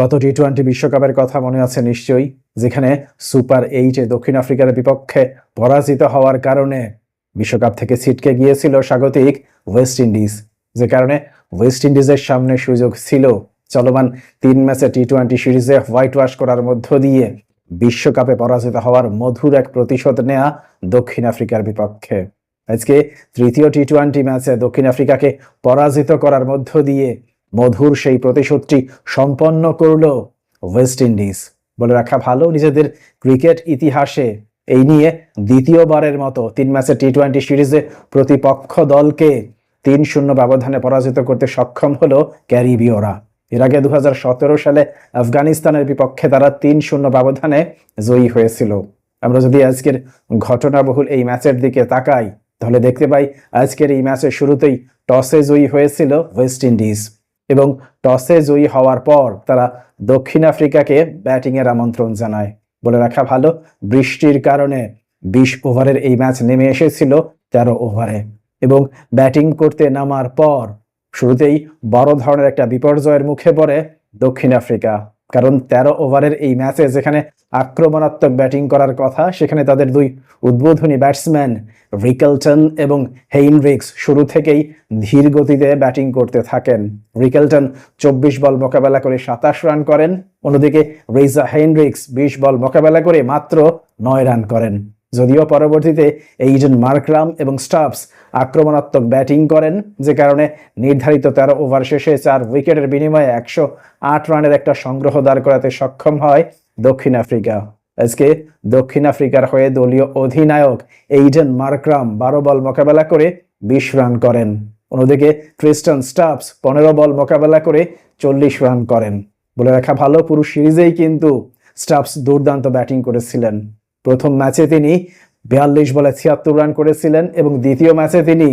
গত T twenty বিশ্বকাপের কথা মনে আছে নিশ্চয়ই, যেখানে সুপার এইটে দক্ষিণ আফ্রিকার বিপক্ষে পরাজিত হওয়ার কারণে বিশ্বকাপ থেকে ছিটকে গিয়েছিল স্বাগতিক ওয়েস্ট ইন্ডিজ যে কারণে ওয়েস্ট ইন্ডিজের সামনে সুযোগ ছিল চলমান তিন ম্যাচে টি টোয়েন্টি সিরিজে হোয়াইট ওয়াশ করার মধ্য দিয়ে বিশ্বকাপে পরাজিত হওয়ার মধুর এক প্রতিশোধ নেয়া দক্ষিণ আফ্রিকার বিপক্ষে। আজকে তৃতীয় টি টোয়েন্টি ম্যাচে দক্ষিণ আফ্রিকাকে পরাজিত করার মধ্য দিয়ে মধুর সেই প্রতিশোধটি সম্পন্ন করল ওয়েস্ট ইন্ডিজ বলে রাখা ভালো নিজেদের ক্রিকেট ইতিহাসে। এই নিয়ে দ্বিতীয়বারের মতো তিন ম্যাচের টি টোয়েন্টি সিরিজে প্রতিপক্ষ দলকে তিন শূন্য ব্যবধানে পরাজিত করতে সক্ষম হলো ক্যারিবীয়রা। এর আগে দু হাজার সতেরো সালে আফগানিস্তানের বিপক্ষে তারা তিন শূন্য ব্যবধানে জয়ী হয়েছিল। আমরা যদি আজকের ঘটনাবহুল এই ম্যাচের দিকে তাকাই, তাহলে দেখতে পাই আজকের এই ম্যাচের শুরুতেই টসে জয়ী হয়েছিল ওয়েস্ট ইন্ডিজ এবং টসে জয়ী হওয়ার পর তারা দক্ষিণ আফ্রিকাকে ব্যাটিংয়ের আমন্ত্রণ জানায়। বলে রাখা ভালো, বৃষ্টির কারণে বিশ ওভারের এই ম্যাচ নেমে এসেছিল তেরো ওভারে এবং ব্যাটিং করতে নামার পর শুরুতেই বড় ধরনের একটা বিপর্যয়ের মুখে পড়ে দক্ষিণ আফ্রিকা। কারণ তেরো ওভারের এই ম্যাচে যেখানে আক্রমণাত্মক ব্যাটিং করার কথা, সেখানে তাদের দুই উদ্বোধনী ব্যাটসম্যান রিকেলটন এবং হেইনরিক্স শুরু থেকেই ধীর গতিতে ব্যাটিং করতে থাকেন। রিকেলটন চব্বিশ বল মোকাবেলা করে সাতাশ রান করেন, অন্যদিকে রেজা হেইনরিক্স বিশ বল মোকাবেলা করে মাত্র নয় রান করেন। যদিও পরবর্তীতে এইডেন মার্করাম এবং স্টাফস আক্রমণাত্মক ব্যাটিং করেন, যে কারণে নির্ধারিত তেরো ওভার শেষে চার উইকেটের বিনিময়ে একশো আট রানের একটা সংগ্রহ দাঁড় করাতে সক্ষম হয় দক্ষিণ আফ্রিকা। আজকে দক্ষিণ আফ্রিকার হয়ে দলীয় অধিনায়ক এইডেন মার্করাম বারো বল মোকাবেলা করে বিশ রান করেন। অন্যদিকে ক্রিস্টান স্টাফস পনেরো বল মোকাবেলা করে চল্লিশ রান করেন। বলে রাখা ভালো পুরো সিরিজেই কিন্তু স্টাফস দুর্দান্ত ব্যাটিং করেছিলেন। প্রথম ম্যাচে তিনি বিয়াল্লিশ বলে ছিয়াত্তর রান করেছিলেন এবং দ্বিতীয় ম্যাচে তিনি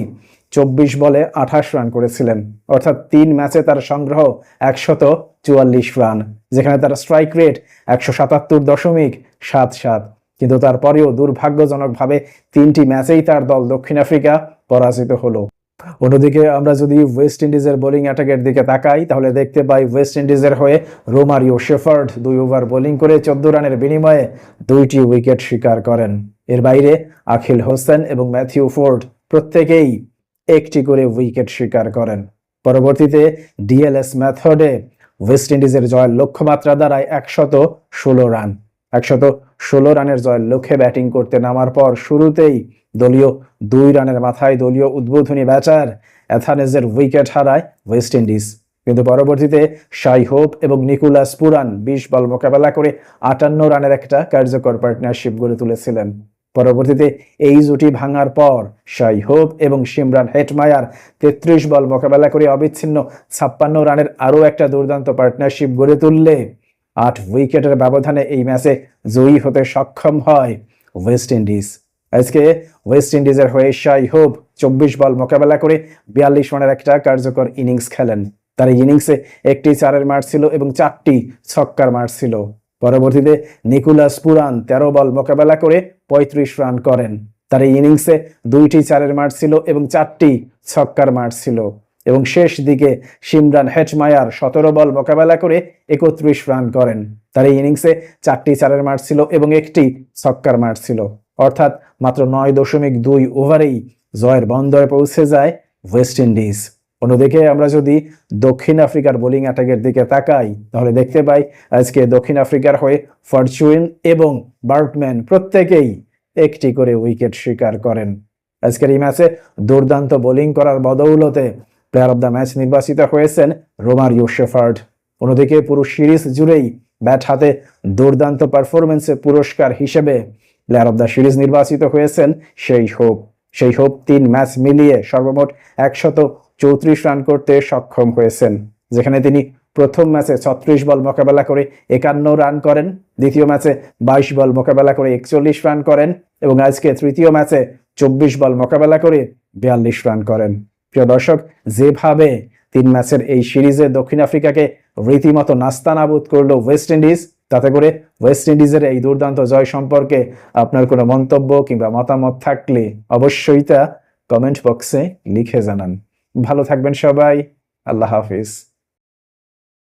চব্বিশ বলে আঠাশ রান করেছিলেন। অর্থাৎ তিন ম্যাচে তার সংগ্রহ একশত চুয়াল্লিশ রান, যেখানে তার স্ট্রাইক রেট একশো সাতাত্তর দশমিক সাত সাত। কিন্তু তারপরেও দুর্ভাগ্যজনকভাবে তিনটি ম্যাচেই তার দল দক্ষিণ আফ্রিকা পরাজিত হলো। অন্যদিকে আমরা যদি ওয়েস্ট ইন্ডিজের বোলিং অ্যাটাকের দিকে তাকাই, তাহলে দেখতে পাই ওয়েস্ট ইন্ডিজের হয়ে রোমারিও শেফার্ড দুই ওভার বোলিং করে চোদ্দ রানের বিনিময়ে দুইটি উইকেট শিকার করেন। এর বাইরে আখিল হোসেন এবং ম্যাথিউ ফোর্ড প্রত্যেকেই একটি করে উইকেট শিকার করেন। পরবর্তীতে ডিএলএস মেথডে ওয়েস্ট ইন্ডিজের জয়ের লক্ষ্যমাত্রা দ্বারায় একশত ষোলো রান। একশত ষোলো রানের জয়ের লক্ষ্যে ব্যাটিং করতে নামার পর শুরুতেই দলীয় দুই রানের মাথায় দলীয় উদ্বোধনী ব্যাটার অ্যাথানেজের উইকেট হারায় ওয়েস্ট ইন্ডিজ। কিন্তু পরবর্তীতে শাই হোপ এবং নিকুলাস পুরান বিশ বল মোকাবেলা করে আটান্ন রানের একটা কার্যকর পার্টনারশিপ গড়ে তুলেছিলেন। পরবর্তীতে এই জুটি ভাঙার পর শাই হোপ এবং সিমরান হেটমায়ার তেত্রিশ বল মোকাবেলা করে অবিচ্ছিন্ন ছাপ্পান্ন রানের আরও একটা দুর্দান্ত পার্টনারশিপ গড়ে তুললে আট উইকেটের ব্যবধানে এই ম্যাচে জয়ী হতে সক্ষম হয় ওয়েস্ট ইন্ডিজ। আজকে ওয়েস্ট ইন্ডিজের হয়ে শাই হোপ চব্বিশ বল মোকাবেলা করে বিয়াল্লিশ রানের একটা কার্যকর ইনিংস খেলেন। তার ইনিংসে একটি চারের মার ছিল এবং চারটি ছক্কার মার ছিল। পরবর্তীতে নিকুলাস পুরান তেরো বল মোকাবেলা করে পঁয়ত্রিশ রান করেন। তার ইনিংসে দুইটি চারের মার ছিল এবং চারটি ছক্কার মার ছিল। এবং শেষ দিকে সিমরান হেটমায়ার সতেরো বল মোকাবেলা করে একত্রিশ রান করেন। তার ইনিংসে চারটি চারের মার ছিল এবং একটি ছক্কার মার ছিল। অর্থাৎ মাত্র নয় দশমিক দুই ওভারেই জয়ের বন্দরে পৌঁছে যায় ওয়েস্ট ইন্ডিজ। অন্যদিকে আমরা যদি দক্ষিণ আফ্রিকার বোলিং অ্যাটাকের দিকে তাকাই, তাহলে দেখতে পাই আজকে দক্ষিণ আফ্রিকার হয়ে ফরচুইন এবং বার্টম্যান প্রত্যেকেই একটি করে উইকেট শিকার করেন। আজকের এই ম্যাচে দুর্দান্ত বোলিং করার বদৌলতে প্লেয়ার অব দ্য ম্যাচ নির্বাচিত হয়েছেন রোমারিও শেফার্ড। অন্যদিকে পুরো সিরিজ জুড়েই ব্যাট হাতে দুর্দান্ত পারফরমেন্সে পুরস্কার হিসেবে প্লেয়ার অব দ্য সিরিজ নির্বাচিত হয়েছেন, সেই হোপ। সেই হোপ তিন ম্যাচ মিলিয়ে সর্বমোট একশত চৌত্রিশ রান করতে সক্ষম হয়েছেন, যেখানে তিনি প্রথম ম্যাচে ছত্রিশ বল মোকাবেলা করে একান্ন রান করেন, দ্বিতীয় ম্যাচে বাইশ বল মোকাবেলা করে একচল্লিশ রান করেন এবং আজকে তৃতীয় ম্যাচে চব্বিশ বল মোকাবেলা করে বিয়াল্লিশ রান করেন। প্রিয় দর্শক, যেভাবে তিন ম্যাচের এই সিরিজে দক্ষিণ আফ্রিকাকে রীতিমতো নাস্তানাবুদ করল ওয়েস্ট ইন্ডিজ তাতে করে ওয়েস্ট ইন্ডিজের এই দুর্দান্ত জয় সম্পর্কে আপনার কোনো মন্তব্য কিংবা মতামত থাকলে অবশ্যই তা কমেন্ট বক্সে লিখে জানান। ভালো থাকবেন সবাই, আল্লাহ হাফিজ।